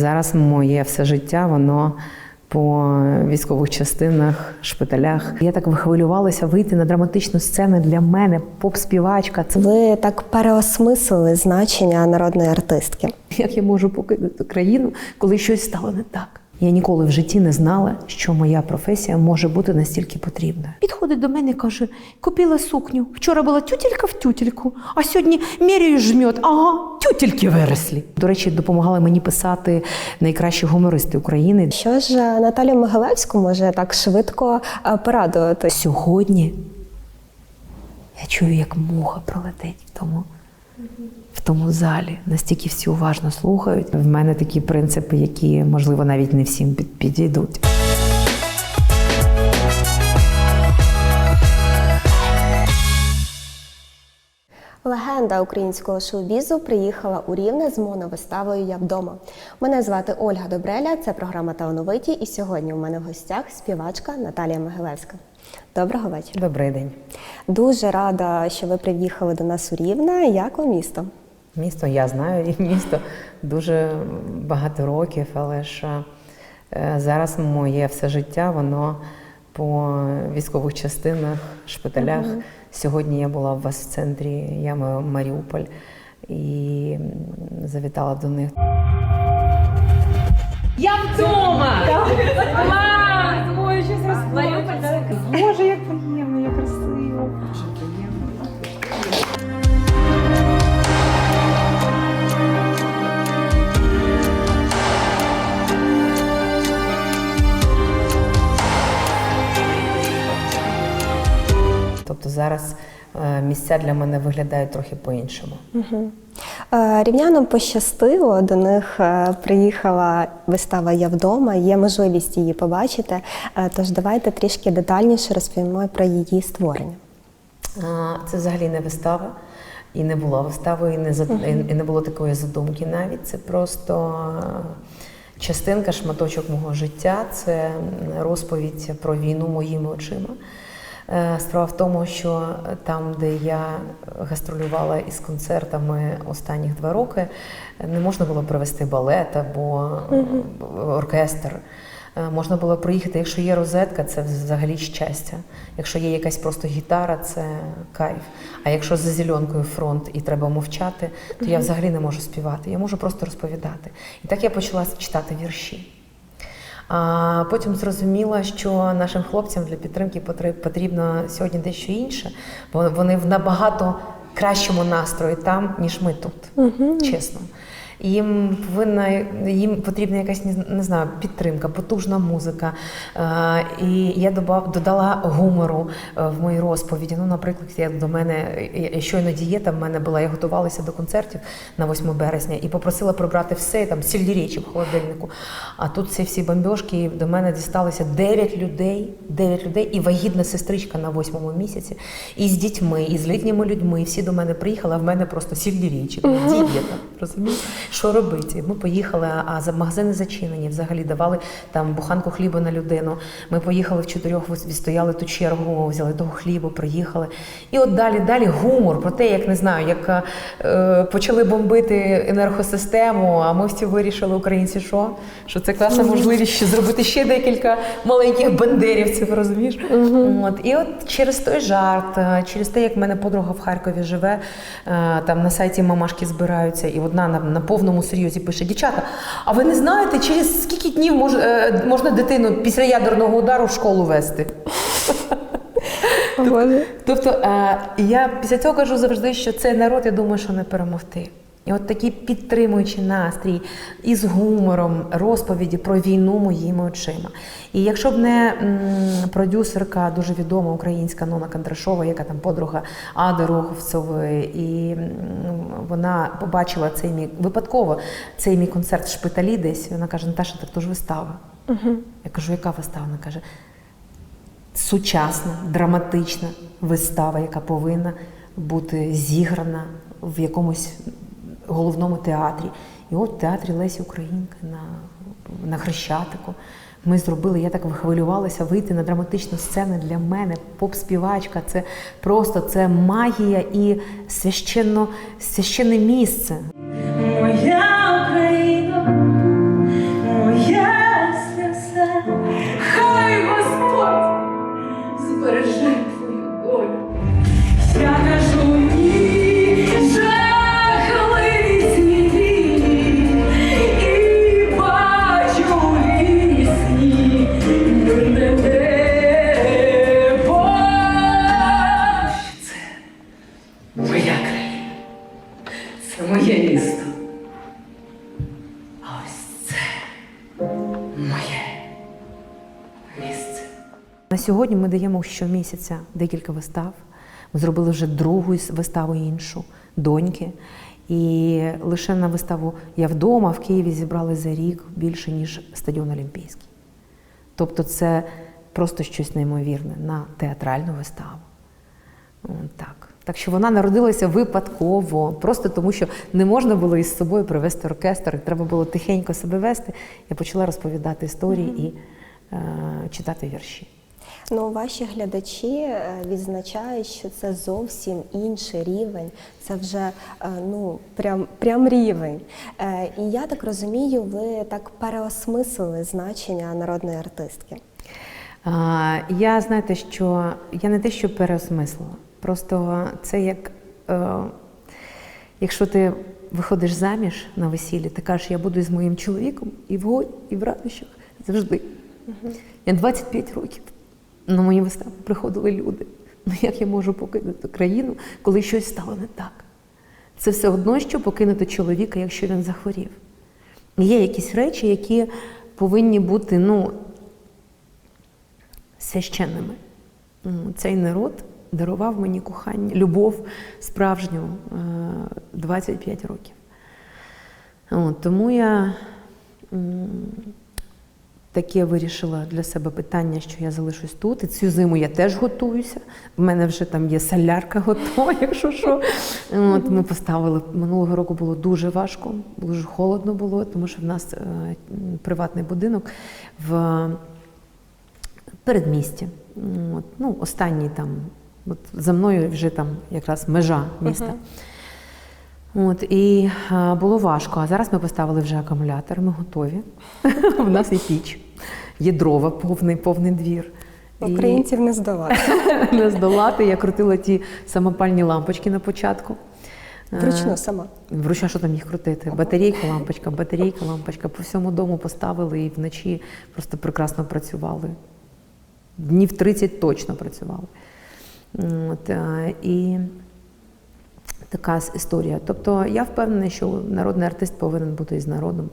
Зараз моє все життя, воно по військових частинах, шпиталях. Я так вихвилювалася вийти на драматичну сцену для мене, поп-співачка. Це Ви так переосмислили значення народної артистки. як я можу покинути країну, коли щось стало не так. Я ніколи в житті не знала, що моя професія може бути настільки потрібною. Підходить до мене і каже: купила сукню. Вчора була тютелька в тютельку, а сьогодні міряю жмет. Ага, тютельки вирослі. До речі, допомагали мені писати найкращі гумористи України. Що ж е, Наталю Могилевську може так швидко е, порадувати? Сьогодні я чую, як муха пролетить в тому, в тому залі. Настільки всі уважно слухають. В мене такі принципи, які, можливо, навіть не всім під- підійдуть. Легенда українського шоу-бізу приїхала у Рівне з моновиставою Я вдома. Мене звати Ольга Добреля, це програма Талановиті, і сьогодні у мене в гостях співачка Наталія Могилевська. Доброго вечора. Добрий день. Дуже рада, що ви приїхали до нас у Рівне. Як вам місто? Місто я знаю, і місто дуже багато років, але ж е, зараз моє все життя, воно по військових частинах, шпиталях. Сьогодні я була у вас в центрі, я Маріуполь, і завітала до них. Я вдома! Боже, як приємно, як красиво. Тобто зараз місця для мене виглядають трохи по-іншому. Е, Рівнянам пощастило, до них е, приїхала вистава Я вдома, є можливість її побачити. Е, Тож давайте трішки детальніше розповімо про її створення. Це взагалі не вистава, і не була виставою, і не, зад- і не було такої задумки навіть. Це просто е, частинка, шматочок мого життя, це розповідь про війну моїми очима. Е, Справа в тому, що там, де я гастролювала із концертами останніх два роки, не можна було провести балет або оркестр. Е, Можна було приїхати, якщо є розетка, це взагалі щастя. Якщо є якась просто гітара, це кайф. А якщо за зеленкою фронт і треба мовчати, то я взагалі не можу співати. Я можу просто розповідати. І так я почала читати вірші. А потім зрозуміла, що нашим хлопцям для підтримки потрібно сьогодні дещо інше, бо вони в набагато кращому настрої там, ніж ми тут. Чесно. Їм повинна їм потрібна якась не, знаю, підтримка, потужна музика. Е, і я добав, додала гумору е, в моїй розповіді. Ну, наприклад, я до мене щойно дієта в мене була. Я готувалася до концертів на 8 березня і попросила прибрати все там сільдірічі в холодильнику. А тут ці всі бомбьошки до мене дісталося 9 людей, 9 людей і вагітна сестричка на восьмому місяці. І з дітьми, і з літніми людьми. Всі до мене приїхали, а в мене просто сільдірічі, дієта. Розумієш? Що робити? Ми поїхали, а за магазини зачинені. Взагалі давали там буханку хліба на людину. Ми поїхали в чотирьох, відстояли ту чергу, взяли того хлібу, приїхали. І от далі, далі гумор про те, як не знаю, як е, почали бомбити енергосистему. А ми всі вирішили, українці, що? Що це класна можливість ще зробити ще декілька маленьких бандерівців, розумієш? От. І от через той жарт, е, через те, як в мене подруга в Харкові живе, е, там на сайті мамашки збираються, і одна на, на повному серйозі пише: Дівчата, а ви не знаєте, через скільки днів мож, е, можна дитину після ядерного удару в школу вести? Тобто е, я після цього кажу завжди, що цей народ, я думаю, що не перемогти. І от такий підтримуючий настрій із гумором розповіді про війну моїми очима. І якщо б не м, продюсерка дуже відома українська Нона Кондрашова, яка там подруга Ади Роговцевої, і м, вона побачила цей мій випадково цей мій концерт в шпиталі десь. Вона каже: Наташа, так то ж вистава. Я кажу, яка вистава? Вона каже, сучасна, драматична вистава, яка повинна бути зіграна в якомусь головному театрі. І от в театрі Лесі Українки на, на Хрещатику. Ми зробили, я так вихвилювалася вийти на драматичну сцену для мене, поп-співачка. Це просто це магія і священно, священне місце. Сьогодні ми даємо щомісяця декілька вистав. Ми зробили вже другу виставу іншу доньки. І лише на виставу Я вдома в Києві зібрали за рік більше, ніж стадіон Олімпійський. Тобто це просто щось неймовірне на театральну виставу. Так. Так що вона народилася випадково, просто тому що не можна було із собою привезти оркестр, і треба було тихенько себе вести. Я почала розповідати історії і е, читати вірші. Ну, ваші глядачі е, відзначають, що це зовсім інший рівень. Це вже е, ну прям, прям рівень. Е, І я так розумію, ви так переосмислили значення народної артистки. Я знаєте, що я не те, що переосмислила. Просто це як якщо ти виходиш заміж на весіллі, ти кажеш, я буду з моїм чоловіком і в годі, і в радощах завжди. Я 25 років на мої вистави приходили люди. Ну як я можу покинути країну, коли щось стало не так? Це все одно, що покинути чоловіка, якщо він захворів. Є якісь речі, які повинні бути, ну, священними. Цей народ дарував мені кохання, любов справжню е, 25 років. От, тому я таке вирішила для себе питання, що я залишусь тут. І цю зиму я теж готуюся. В мене вже там є солярка готова, якщо що. От, ми поставили минулого року було дуже важко, дуже холодно було, тому що в нас е, приватний будинок в передмісті. От, ну, останній там, от за мною вже там якраз межа міста. От, і а, було важко. А зараз ми поставили вже акумулятор, ми готові. У нас є піч, є дрова, повний, повний двір. І Українців не здолати. не здолати. Я крутила ті самопальні лампочки на початку. Вручну сама. Вручну, що там їх крутити? Батарейка, лампочка, батарейка, лампочка. По всьому дому поставили і вночі просто прекрасно працювали. Днів 30 точно працювали. От, е, і така історія. Тобто я впевнена, що народний артист повинен бути із народом.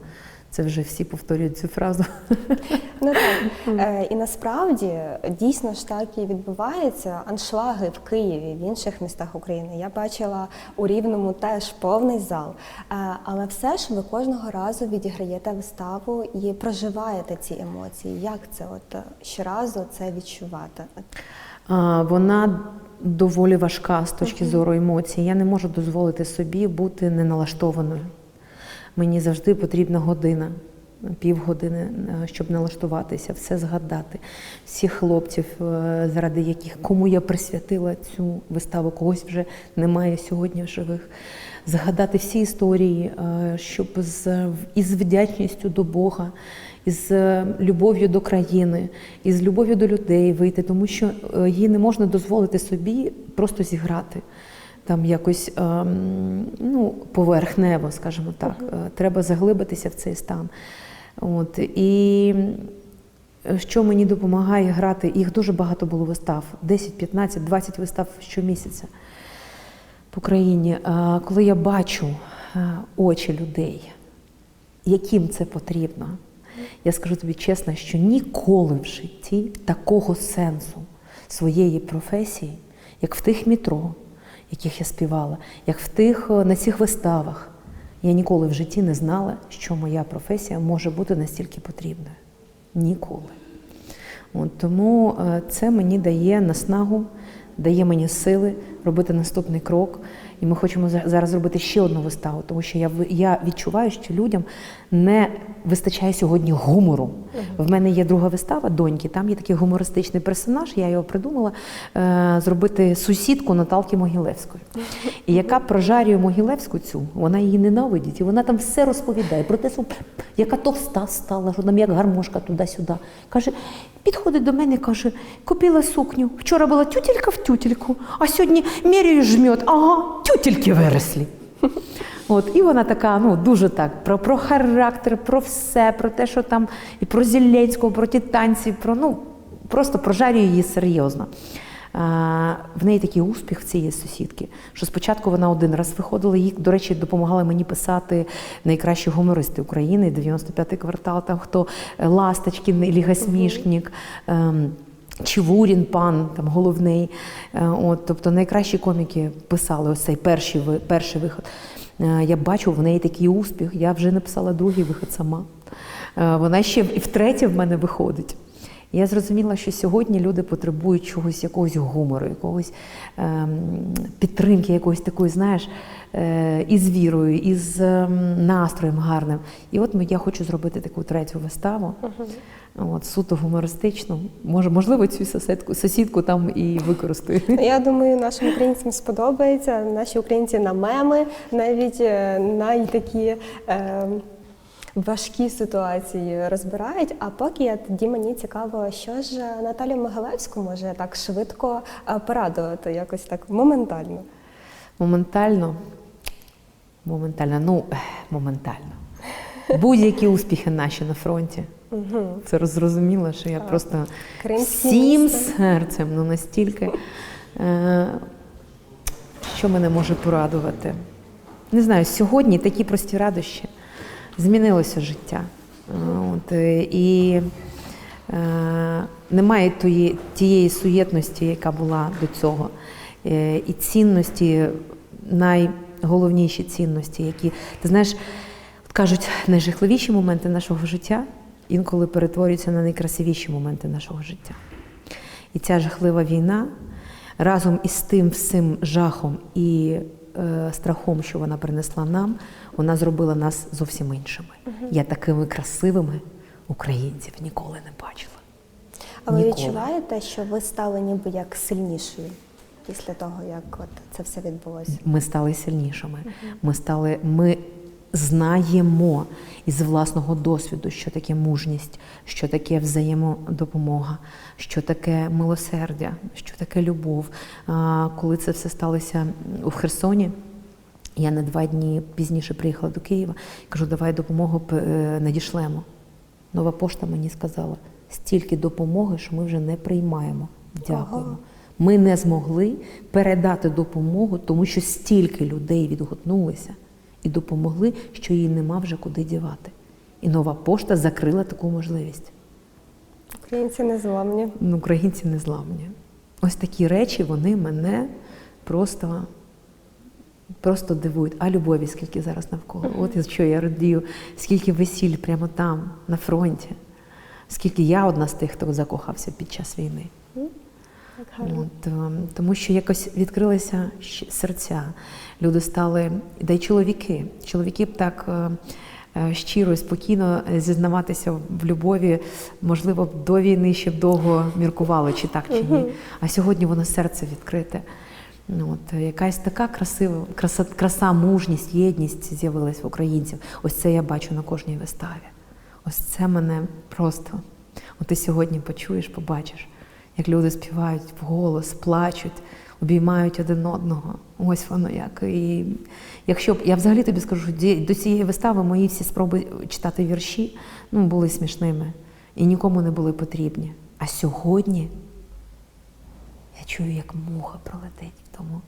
Це вже всі повторюють цю фразу. Ну так. Е, і насправді дійсно ж так і відбувається. Аншлаги в Києві, в інших містах України. Я бачила у Рівному теж повний зал. Е, але все ж ви кожного разу відіграєте виставу і проживаєте ці емоції. Як це от е, щоразу це відчувати? А, Вона доволі важка з точки зору емоцій. Я не можу дозволити собі бути неналаштованою. Мені завжди потрібна година, півгодини, е, щоб налаштуватися, все згадати. Всіх хлопців, е, заради яких кому я присвятила цю виставу, когось вже немає сьогодні в живих. Згадати всі історії, е, щоб з, із вдячністю до Бога, із любов'ю до країни, із любов'ю до людей вийти, тому що їй не можна дозволити собі просто зіграти. Там якось ем, ну, поверхнево, скажімо так. Е, Треба заглибитися в цей стан. От. І е, що мені допомагає грати, їх дуже багато було вистав: 10, 15, 20 вистав щомісяця по країні. А Коли я бачу е, очі людей, яким це потрібно, я скажу тобі чесно, що ніколи в житті такого сенсу своєї професії, як в тих метро, яких я співала, як в тих е, на цих виставах, я ніколи в житті не знала, що моя професія може бути настільки потрібною. Ніколи. От, тому е, це мені дає наснагу, дає мені сили робити наступний крок. І ми хочемо зараз зробити ще одну виставу, тому що я, я відчуваю, що людям не вистачає сьогодні гумору. В мене є друга вистава доньки, там є такий гумористичний персонаж, я його придумала е, зробити сусідку Наталки Могилевської. І яка прожарює Могилевську цю, вона її ненавидить, і вона там все розповідає про те, що яка товста стала, що там як гармошка туди-сюди. Каже, підходить до мене і каже, купила сукню. Вчора була тютелька в тютельку, а сьогодні міряю жмет, ага, тютельки виросли. От, і вона така, ну дуже так, про, про характер, про все, про те, що там, і про Зеленського, про ті танці, про ну просто прожарює її серйозно. В неї такий успіх в цієї сусідки, що спочатку вона один раз виходила, їй, до речі, допомагали мені писати найкращі гумористи України, 95-й квартал, там хто е, Ласточкін, Ліга Смішнік. Ем, Чивурін, пан там головний. Е, От, тобто найкращі коміки писали ось цей перший, перший виход. Е, Я бачу в неї такий успіх. Я вже написала другий виход сама. Вона ще і втретє в мене виходить. Я зрозуміла, що сьогодні люди потребують чогось, якогось гумору, якогось ем, підтримки, якоїсь такої, знаєш, е, із вірою, із ем, настроєм гарним. І от я хочу зробити таку третю виставу. От, суто гумористичну. Може, можливо, цю сусідку, сусідку там і використаю. Я думаю, нашим українцям сподобається. Наші українці на меми, навіть е, на такі е, важкі ситуації розбирають. А поки я тоді мені цікаво, що ж Наталю Могилевську може так швидко е, порадувати, якось так моментально. Моментально. Моментально, ну, моментально. Будь-які успіхи наші на фронті. Це зрозуміло, що я просто Кримське всім серцем, ну настільки, е, що мене може порадувати. Не знаю, сьогодні такі прості радощі. Змінилося життя. Е, От, е, і е, немає тої, тієї суєтності, яка була до цього. Е, і цінності, найголовніші цінності, які, ти знаєш, от кажуть, найжахливіші моменти нашого життя інколи перетворюються на найкрасивіші моменти нашого життя. І ця жахлива війна разом із тим всім жахом і страхом, що вона принесла нам, вона зробила нас зовсім іншими. Я такими красивими українців ніколи не бачила. А ви відчуваєте, що ви стали ніби як сильнішою після того, як от це все відбулося? Ми стали сильнішими. Ми стали, ми знаємо із власного досвіду, що таке мужність, що таке взаємодопомога, що таке милосердя, що таке любов. Коли це все сталося у Херсоні. Я на два дні пізніше приїхала до Києва. Кажу, давай допомогу е, надішлемо. Нова пошта мені сказала, стільки допомоги, що ми вже не приймаємо. Дякуємо. Ага. Ми не змогли передати допомогу, тому що стільки людей відгукнулися і допомогли, що її нема вже куди дівати. І нова пошта закрила таку можливість. Українці незламні. Ну, Українці не зламні. Ось такі речі вони мене просто, просто дивують. А любові скільки зараз навколо. От що я радію, скільки весіль прямо там, на фронті. Скільки я одна з тих, хто закохався під час війни. От, ем, тому що якось відкрилися серця. Люди стали, да й чоловіки. Чоловіки б так е, е, щиро і спокійно зізнаватися в любові, можливо, до війни ще б довго міркували, чи так, чи ні. А сьогодні воно серце відкрите. Ну, От, е, якась така красива, краса, краса, мужність, єдність з'явилась в українців. Ось це я бачу на кожній виставі. Ось це мене просто. От ти сьогодні почуєш, побачиш, як люди співають вголос, плачуть, обіймають один одного. Ось воно як. І якщо б я взагалі тобі скажу, до цієї вистави мої всі спроби читати вірші ну, були смішними і нікому не були потрібні. А сьогодні я чую, як муха пролетить в тому,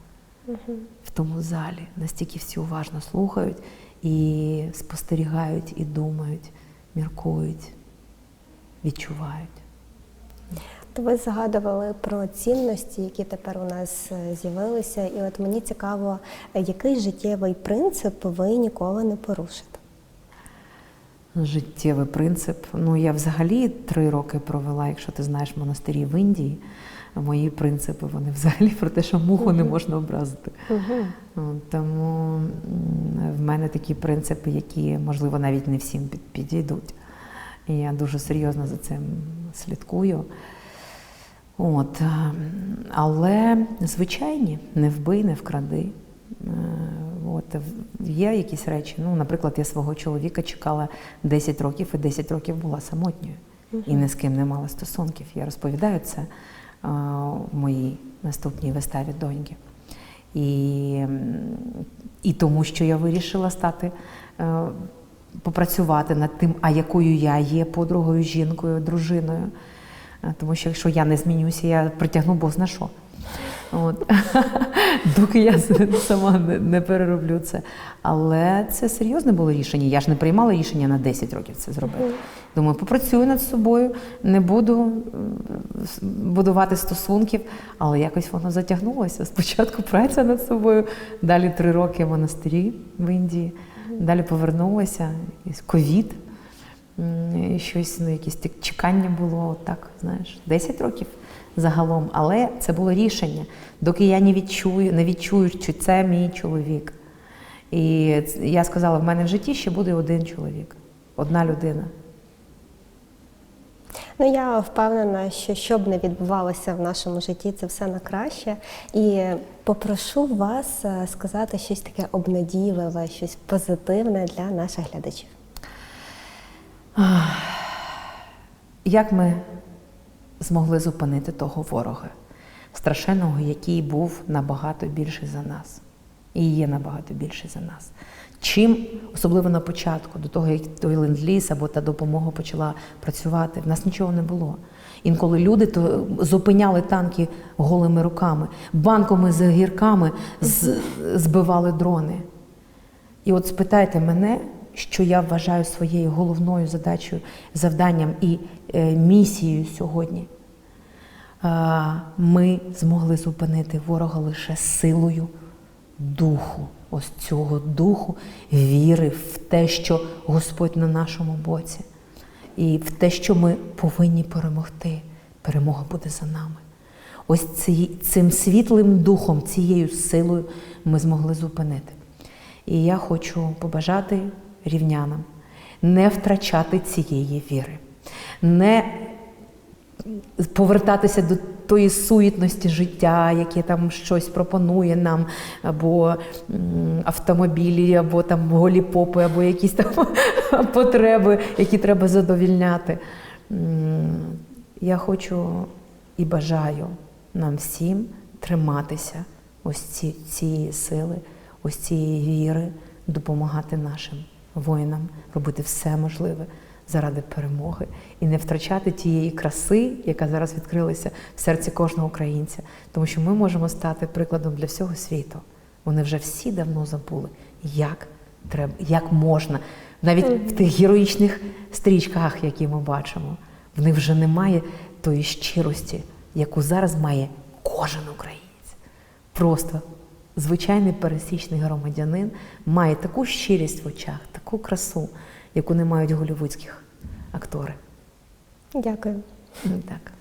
в тому залі. Настільки всі уважно слухають і спостерігають, і думають, міркують, відчувають. Ви згадували про цінності, які тепер у нас е, з'явилися, і от мені цікаво, який життєвий принцип ви ніколи не порушите? Життєвий принцип. Ну, я взагалі три роки провела, якщо ти знаєш, монастирі в Індії. Мої принципи вони взагалі про те, що муху не можна образити. Тому в мене такі принципи, які, можливо, навіть не всім підійдуть. І я дуже серйозно за цим слідкую. От, е, але звичайні, не вбий, не вкради. Е, От, є якісь речі. Ну, наприклад, я свого чоловіка чекала 10 років, і 10 років була самотньою. І ні з ким не мала стосунків. Я розповідаю це е, в моїй наступній виставі доньки. І, і тому, що я вирішила стати, попрацювати над тим, а якою я є подругою, жінкою, дружиною. Е, Тому що якщо я не змінюся, я притягну Бог зна що. От. Доки я сама не, не перероблю це. Але це серйозне було рішення. Я ж не приймала рішення на 10 років це зробити. Думаю, попрацюю над собою, не буду будувати стосунків, але якось воно затягнулося. Спочатку праця над собою, далі три роки в монастирі в Індії, далі повернулася, ковід. Щось, ну, якесь так чекання було, так, знаєш, 10 років загалом. Але це було рішення, доки я не відчую, не відчую, що це мій чоловік. І я сказала, в мене в житті ще буде один чоловік, одна людина. Ну я впевнена, що що б не відбувалося в нашому житті, це все на краще. І попрошу вас е, сказати щось таке обнадійливе, щось позитивне для наших глядачів. Як ми змогли зупинити того ворога, страшенного, який був набагато більший за нас, і є набагато більший за нас. Чим, особливо на початку, до того, як той ленд-ліз або та допомога почала працювати, в нас нічого не було. Інколи люди то зупиняли танки голими руками, банками з гірками збивали дрони. І от спитайте мене, що я вважаю своєю головною задачею, завданням і е, місією сьогодні. Ми змогли зупинити ворога лише силою духу, ось цього духу віри в те, що Господь на нашому боці, і в те, що ми повинні перемогти. Перемога буде за нами. Ось цим світлим духом, цією силою ми змогли зупинити. І я хочу побажати рівнянам не втрачати цієї віри, не повертатися до тої суетності життя, яке там щось пропонує нам, або автомобілі, або там голі попи, або якісь там потреби, які треба задовільняти. Я хочу і бажаю нам всім триматися ось ці, цієї сили, ось цієї віри, допомагати нашим воїнам, робити все можливе заради перемоги і не втрачати тієї краси, яка зараз відкрилася в серці кожного українця, тому що ми можемо стати прикладом для всього світу. Вони вже всі давно забули, як треба, як можна. Навіть в тих героїчних стрічках, які ми бачимо, в них вже немає тої щирості, яку зараз має кожен українець. Просто звичайний пересічний громадянин має таку щирість в очах, таку красу, яку не мають голівудських актори. Дякую. Ну, Так.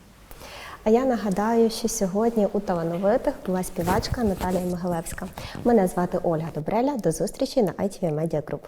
А я нагадаю, що сьогодні у талановитих була співачка Наталія Могилевська. Мене звати Ольга Добреля. До зустрічі на ITV Media Group.